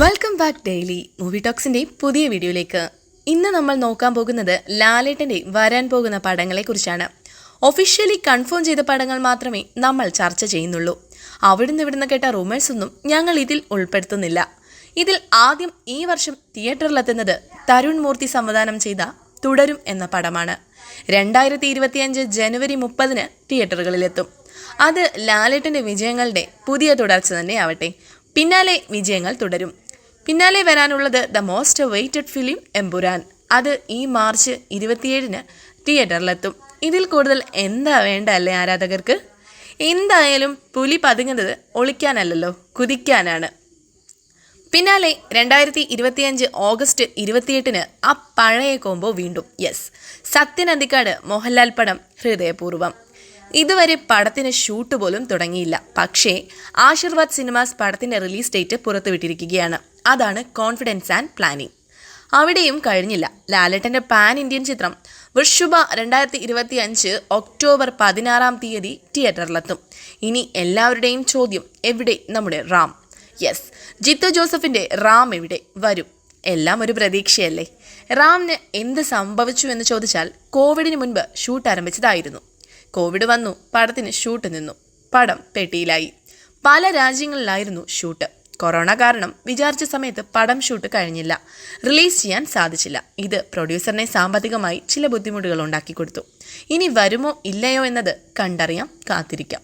Welcome back daily movie ടോക്സിന്റെ പുതിയ വീഡിയോയിലേക്ക്. ഇന്ന് നമ്മൾ നോക്കാൻ പോകുന്നത് ലാലേട്ടന്റെ വരാൻ പോകുന്ന പടങ്ങളെ കുറിച്ചാണ്. ഒഫീഷ്യലി കൺഫേം ചെയ്ത പടങ്ങൾ മാത്രമേ നമ്മൾ ചർച്ച ചെയ്യുന്നുള്ളൂ. അവിടുന്ന് ഇവിടുന്ന് കേട്ട റൂമേഴ്സ് ഒന്നും ഞങ്ങൾ ഇതിൽ ഉൾപ്പെടുത്തുന്നില്ല. ഇതിൽ ആദ്യം ഈ വർഷം തിയേറ്ററിലെത്തുന്നത് തരുൺ മൂർത്തി സംവിധാനം ചെയ്ത തുടരും എന്ന പടമാണ്. രണ്ടായിരത്തി ഇരുപത്തിയഞ്ച് ജനുവരി മുപ്പതിന് തിയേറ്ററുകളിലെത്തും അത് ലാലേട്ടന്റെ വിജയങ്ങളുടെ പുതിയ തുടർച്ച തന്നെ ആവട്ടെ. പിന്നാലെ വിജയങ്ങൾ തുടരും. പിന്നാലെ വരാനുള്ളത് the most waited film Empuraan. അത് ഈ മാർച്ച് ഇരുപത്തിയേഴിന് തിയേറ്ററിലെത്തും. ഇതിൽ കൂടുതൽ എന്താ വേണ്ട അല്ലേ ആരാധകർക്ക്? എന്തായാലും പുലി പതുങ്ങുന്നത് ഒളിക്കാനല്ലല്ലോ കുതിക്കാനാണ്. പിന്നാലെ രണ്ടായിരത്തി ഇരുപത്തിയഞ്ച് ഓഗസ്റ്റ് ഇരുപത്തിയെട്ടിന് ആ പഴയ കോമ്പോ വീണ്ടും. യെസ് സത്യൻ അന്തിക്കാട് മോഹൻലാൽ പടം ഹൃദയപൂർവം. ഇതുവരെ പടത്തിന് ഷൂട്ട് പോലും തുടങ്ങിയില്ല. പക്ഷേ ആശീർവാദ് സിനിമാസ് പടത്തിന്റെ റിലീസ് ഡേറ്റ് പുറത്തുവിട്ടിരിക്കുകയാണ്. അതാണ് കോൺഫിഡൻസ് ആൻഡ് പ്ലാനിങ് അവിടെയും കഴിഞ്ഞില്ല. ലാലേട്ടന്റെ പാൻ ഇന്ത്യൻ ചിത്രം വൃഷുഭ രണ്ടായിരത്തി ഇരുപത്തി അഞ്ച് ഒക്ടോബർ പതിനാറാം തീയതി തിയേറ്ററിലെത്തും. ഇനി എല്ലാവരുടെയും ചോദ്യം എവിടെ? നമ്മുടെ റാം. യെസ് ജിത്തു ജോസഫിന്റെ റാം എവിടെ? വരും. എല്ലാം ഒരു പ്രതീക്ഷയല്ലേ? റാമിന് എന്ത് സംഭവിച്ചു എന്ന് ചോദിച്ചാൽ കോവിഡിന് മുൻപ് ഷൂട്ട് ആരംഭിച്ചതായിരുന്നു. കോവിഡ് വന്നു പടത്തിന് ഷൂട്ട് നിന്നു. പടം പെട്ടിയിലായി. പല രാജ്യങ്ങളിലായിരുന്നു ഷൂട്ട്. കൊറോണ കാരണം വിചാരിച്ച സമയത്ത് പടം ഷൂട്ട് കഴിഞ്ഞില്ല. റിലീസ് ചെയ്യാൻ സാധിച്ചില്ല. ഇത് പ്രൊഡ്യൂസറിനെ സാമ്പത്തികമായി ചില ബുദ്ധിമുട്ടുകൾ ഉണ്ടാക്കി കൊടുത്തു. ഇനി വരുമോ ഇല്ലയോ എന്നത് കണ്ടറിയാം കാത്തിരിക്കാം.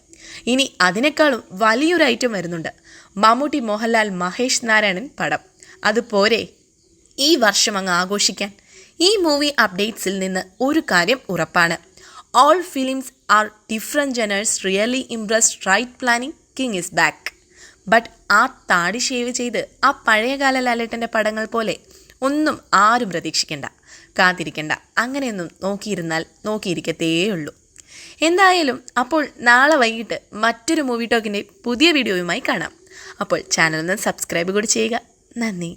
ഇനി അതിനേക്കാളും വലിയൊരു ഐറ്റം വരുന്നുണ്ട്. മമ്മൂട്ടി മോഹൻലാൽ മഹേഷ് നാരായണൻ പടം. അത് പോരെ? ഈ വർഷം അങ്ങ് ആഘോഷിക്കാൻ. ഈ മൂവി അപ്ഡേറ്റ്സിൽ നിന്ന് ഒരു കാര്യം ഉറപ്പാണ്. All films are different genres really impressed right planning king is back but ആ താടി ഷേവ് ചെയ്ത് ആ പഴയകാല ലാലേട്ടന്റെ പടങ്ങൾ പോലെ ഒന്നും ആരും പ്രതീക്ഷിക്കണ്ട കാത്തിരിക്കണ്ട അങ്ങനെയൊന്നും നോക്കിയിരുന്നാൽ നോക്കിയിരിക്കത്തേയുള്ളൂ. എന്തായാലും അപ്പോൾ നാളെ വൈകിട്ട് മറ്റൊരു മൂവി ടോക്കിന്റെ പുതിയ വീഡിയോയുമായി കാണാം. അപ്പോൾ ചാനൽ ഒന്ന് സബ്സ്ക്രൈബ് കൂടി ചെയ്യുക. നന്ദി.